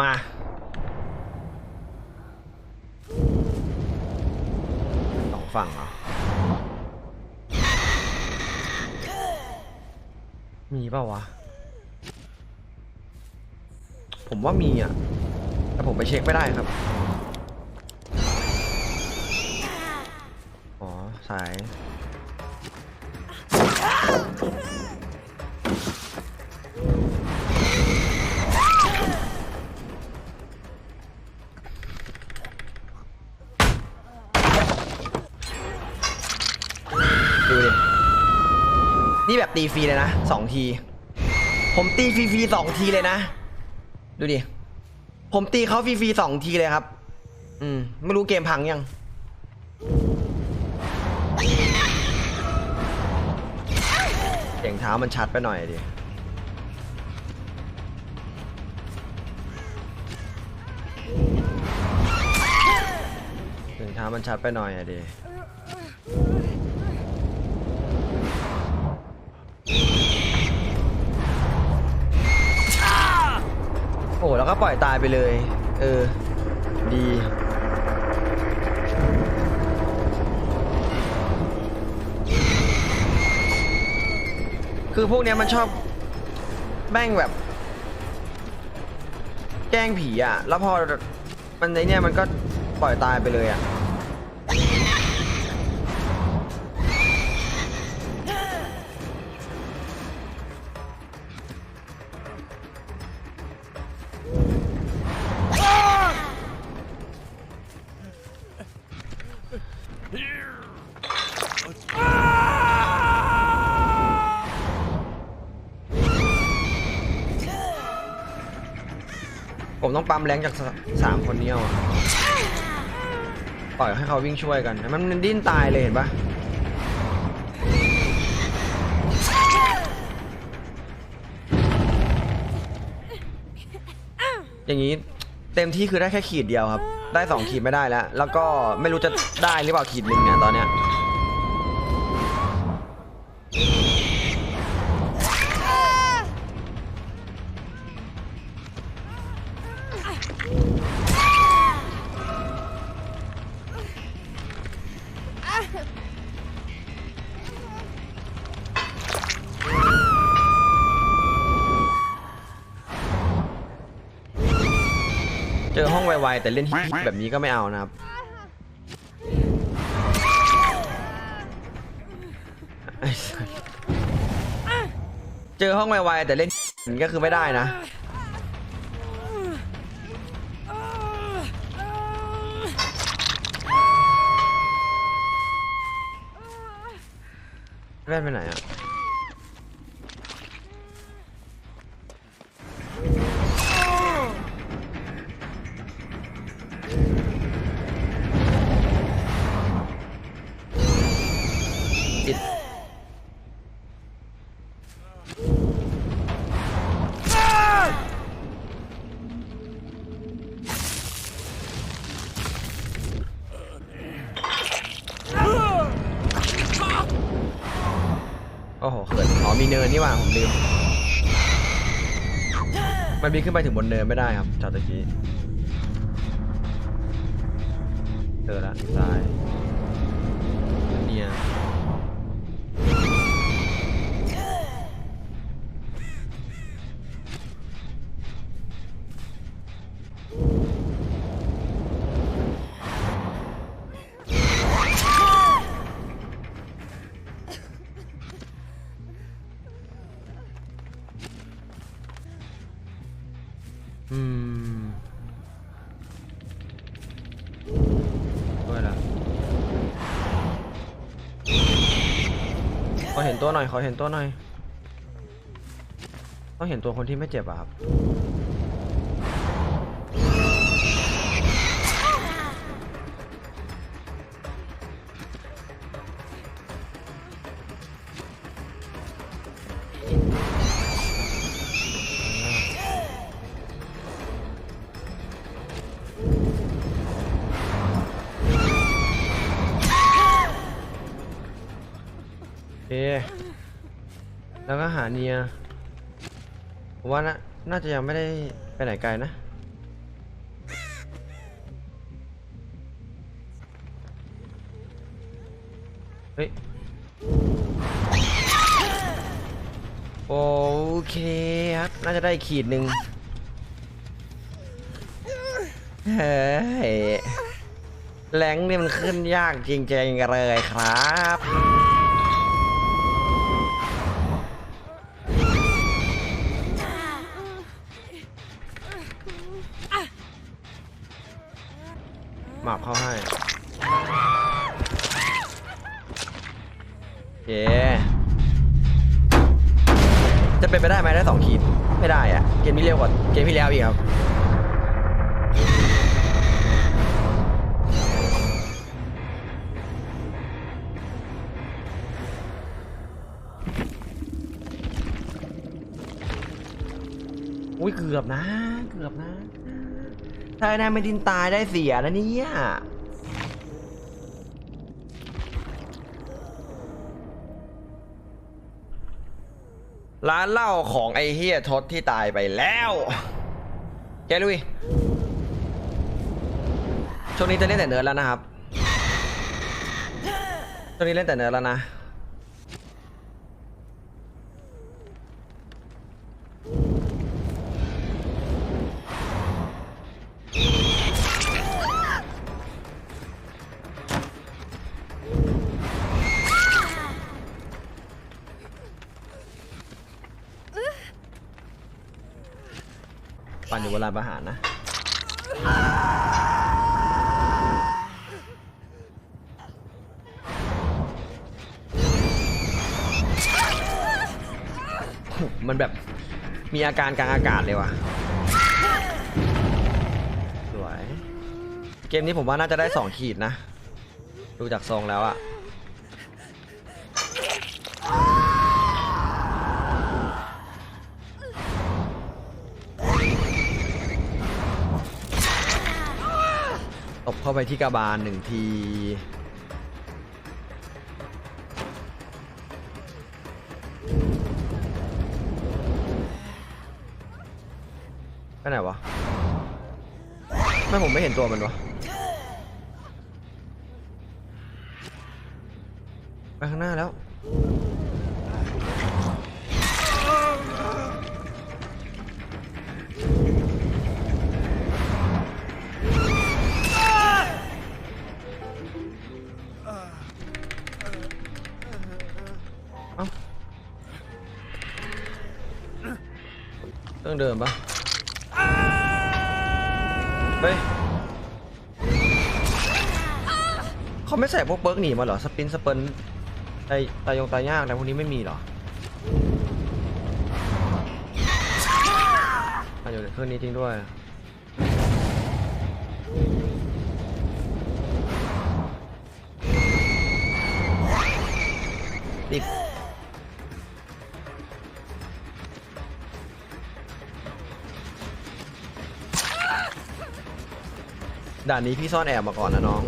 มา สองฝั่งเหรอ มีเปล่าวะ ผมว่ามีอะ แต่ผมไปเช็คไม่ได้ครับ อ๋อ สาย แบบตีฟรีเลยนะสองที ผมตีฟรีๆสองทีเลยนะ ดูดิ ผมตีเขาฟรีๆสองทีเลยครับ อืม ไม่รู้เกมพังยังเสียงเท้ามันชัดไปหน่อยดิเสียงเท้ามันชัดไปหน่อยอะดิ โอ้แล้วก็ปล่อยตายไปเลย เออ ดีคือพวกเนี้ยมันชอบแม่งแบบ แกล้งผีอะ แล้วพอมันในเนี้ยมันก็ปล่อยตายไปเลยอะ ผมต้องปั๊มแรงจากสสามคนนี้เอาอะปล่อยให้เขาวิ่งช่วยกัน มันมันดิ้นตายเลยเห็นปะอย่างนี้เต็มที่คือได้แค่ขีดเดียวครับ ได้สองขีดไม่ได้แล้ว แล้วก็ไม่รู้จะได้หรือเปล่าขีดหนึ่งเนี่ยตอนเนี้ย เจอห้องไวๆแต่เล่นแบบนี้ก็ไม่เอานะครับ เจอห้องไวๆแต่เล่นก็คือไม่ได้นะ แว่นไโอ้โหเขินอ๋อมีเนินนี่หว่าผมลืม มันบินขึ้นไปถึงบนเนินไม่ได้ครับจากตะกี้เจอละซ้าย อืมด้วยละขอเห็นตัวหน่อยขอเห็นตัวหน่อยต้องเห็นตัวคนที่ไม่เจ็บอะครับ แล้วก็หาเนียผมว่าน่าน่าจะยังไม่ได้ไปไหนไกลนะ เฮ้ย โอเคครับ น่าจะได้ขีดหนึ่งเฮ้ยแรงนี่มันขึ้นยากจริงๆเลยครับ ครับ อุ้ยเกือบนะ เกือบนะ ถ้าไอ้นายไม่ดินตายได้เสียนะเนี่ยร้านเหล้าของไอ้เฮียทศที่ตายไปแล้ว แกลุยช่วงนี้จะเล่นแต่เนื้อแล้วนะครับช่วงนี้เล่นแต่เนื้อแล้วนะ ลาประหารนะ มันแบบมีอาการกลางอากาศเลยว่ะ สวย เกมนี้ผมว่าน่าจะได้สองขีดนะ ดูจากทรงแล้วอะ เข้าไปที่กระบาลหนึ่งที ไปไหนวะ ไม่ผมไม่เห็นตัวมันวะ ไปข้างหน้าแล้ว เครื่องเดิมปะเฮ้ยเขาไม่ใส่พวกเบิร์กหนีมาเหรอ สปินสเปินตายตายยงตายยากอะไรพวกนี้ไม่มีเหรออะเดี๋ยวเครื่องนี้จริงด้วยติด ด่านนี้พี่ซ่อนแอบมาก่อนนะน้อง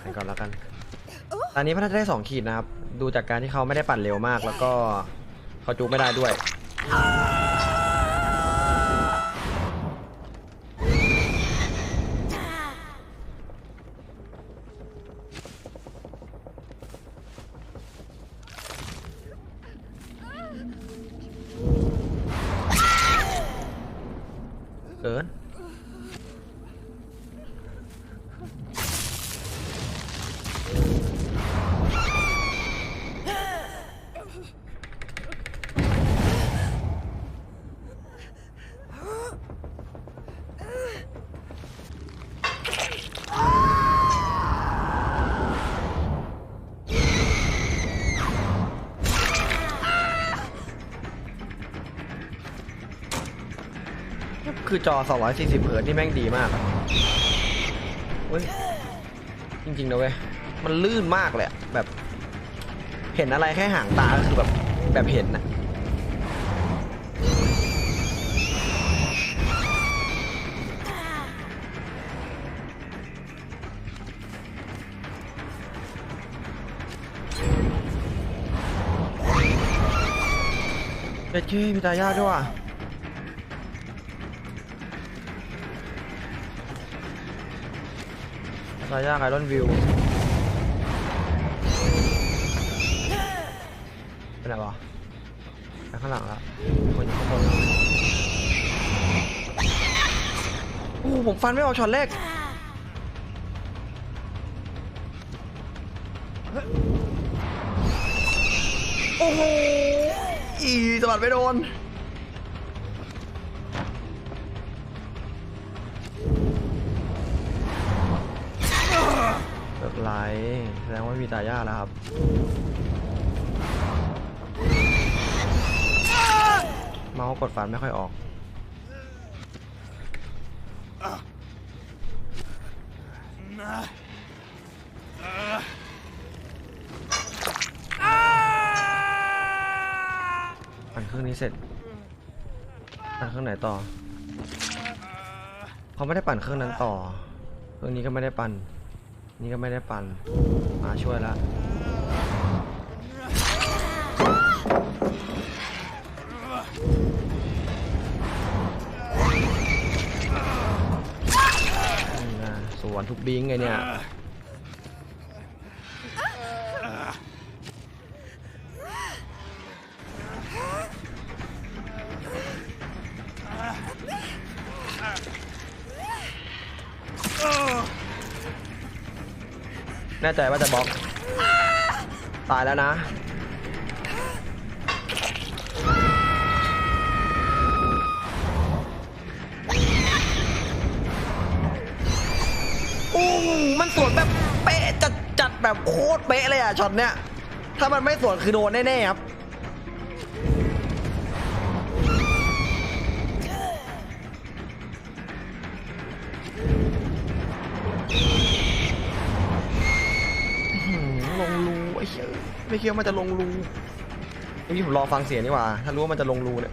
ไปก่อนแล้วกันตอนนี้พัฒนาได้สองขีดนะครับ ดูจากการที่เขาไม่ได้ปั่นเร็วมาก แล้วก็เขาจูบไม่ได้ด้วย เคือจอ 240เฮิร์ตนี่แม่งดีมากเว้ยจริงๆนะเว้ย มันลื่นมากเลยแบบ เห็นอะไรแค่ห่างตาก็คือแบบแบบเห็นนะเจ๊เจ๊มีตายากด้วยว่ะ สายยากไอรอนวิวไปไหนวะไปข้างหลังแล้วคนอยู่ข้างบนแล้วโอ้โหผมฟันไม่ออกช็อตแรกโอ้โหอีสะบัดไม่โดน ไลฟ์แสดงว่ามีตาย่าแล้วครับเมาส์กดฟันไม่ค่อยออกปั่นเครื่องนี้เสร็จปั่นเครื่องไหนต่อ เขาไม่ได้ปั่นเครื่องนั้นต่อ เครื่องนี้ก็ไม่ได้ปั่น นี่ก็ไม่ได้ปั่นมาช่วยละสวนทุกบิงไงเนี่ย น่ใจว่าจะบล็อก ตายแล้วนะ โอ้โหมันสวนแบบเป๊ะจัดจัดแบบโคตรเป๊ะเลยอะช็อตเนี้ย ถ้ามันไม่สวนคือโดนแน่ๆครับ คิดว่ามันจะลงรูเมื่อกี้ผมรอฟังเสียงนี่ว่า ถ้ารู้ว่ามันจะลงรูเนี่ย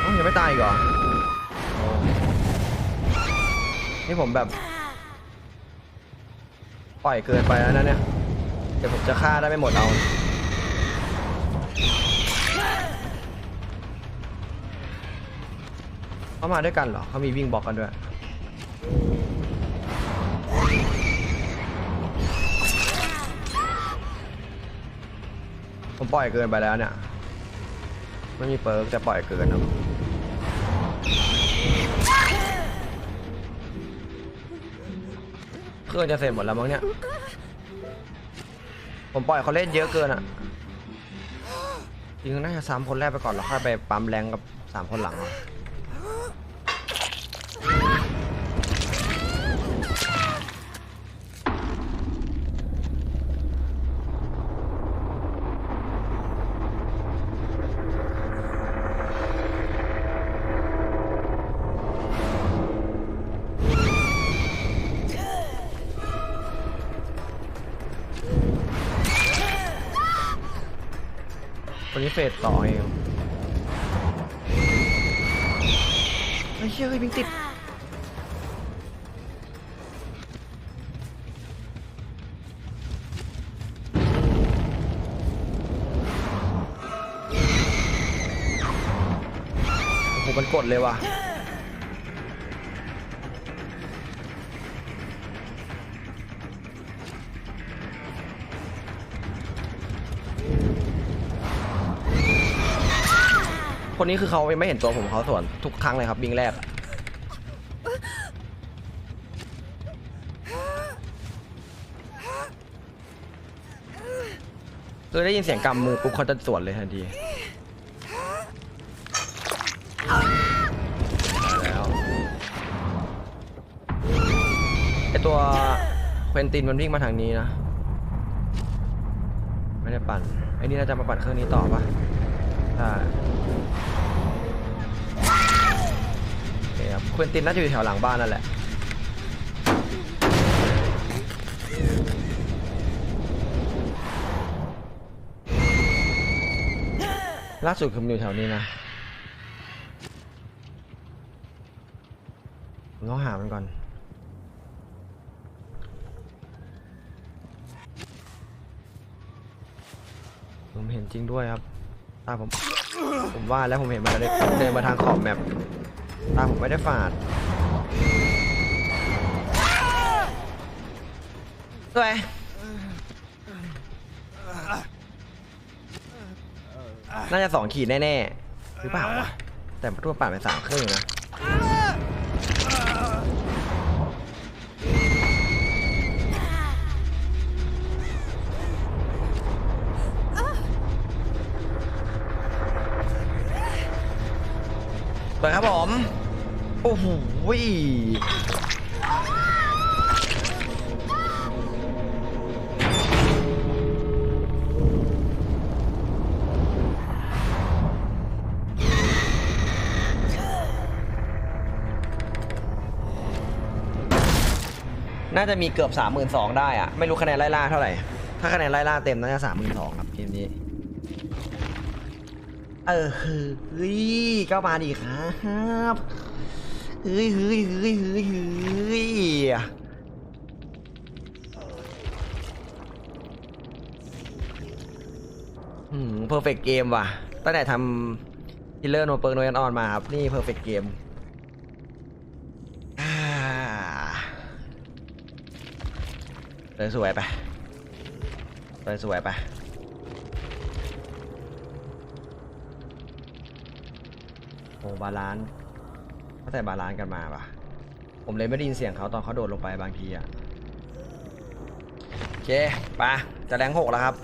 เอ้ายังไม่ตายอีกเหรอนี่ผมแบบ ปล่อยเกินไปแล้วนะเนี่ย เดี๋ยวผมจะฆ่าได้ไม่หมดเอา เขามาด้วยกันเหรอเขามีวิ่งบอกกันด้วยผมปล่อยเกินไปแล้วเนี่ยไม่มีเปิร์กแต่ปล่อยเกินครับเครื่องจะเสร็จหมดแล้วมั้งเนี่ยผมปล่อยเขาเล่นเยอะเกินอะจริงน่าจะสามคนแรกไปก่อนแล้วค่อยไปปั๊มแรงกับสามคนหลังอะ เฟสต่อเองไอ้เชี่ยเฮ้ยบิงติดโอ้โหมันกดเลยว่ะ คนนี้คือเขาไม่เห็นตัวผมเขาสวนทุกครั้งเลยครับบิงแรก คือได้ยินเสียงกำมือปุ๊บเขาจะสวนเลยทันทีแล้วไอตัวเควินตินมันวิ่งมาทางนี้นะ ไม่ได้ปั่นไอ้นี่น่าจะมาปั่นเครื่องนี้ต่อปะใช่ ครับควินตินน่าจะอยู่แถวหลังบ้านนั่นแหละล่าสุดคือมันอยู่แถวนี้นะผมต้องหามันก่อนผมเห็นจริงด้วยครับตาผม ผมว่าแล้วผมเห็นมันเดินเดินมาทางขอบแมป ตาผมไม่ได้ฝาดสวยน่าจะสองขีดแน่ๆหรือเปล่าวะแต่ตัวป่าดเป็นสามครึ่งนะ ไปครับผม โอ้โหน่าจะมีเกือบสามหมื่นสองได้อะไม่รู้คะแนนไล่ล่าเท่าไหร่ ถ้าคะแนนไล่ล่าเต็มน่าจะสามหมื่นสองครับเกมนี้ เออเฮ้ยก็มาดีครับเฮ้ยเฮ้ยเฮ้ยเฮ้ยเฮ้ยอืมเพอร์เฟกเกมว่ะ ตั้งแต่ทำฮิลเลอร์โนเปิร์โนยันออนมาครับ นี่เพอร์เฟกเกมเลยสวยไปเลยสวยไป โอ้บาลานซ์เขาใส่บาลานซ์กันมาปะผมเลยไม่ได้ยินเสียงเขาตอนเขาโดดลงไปบางทีอะโอเคไปะจะแรงหกแล้วครับ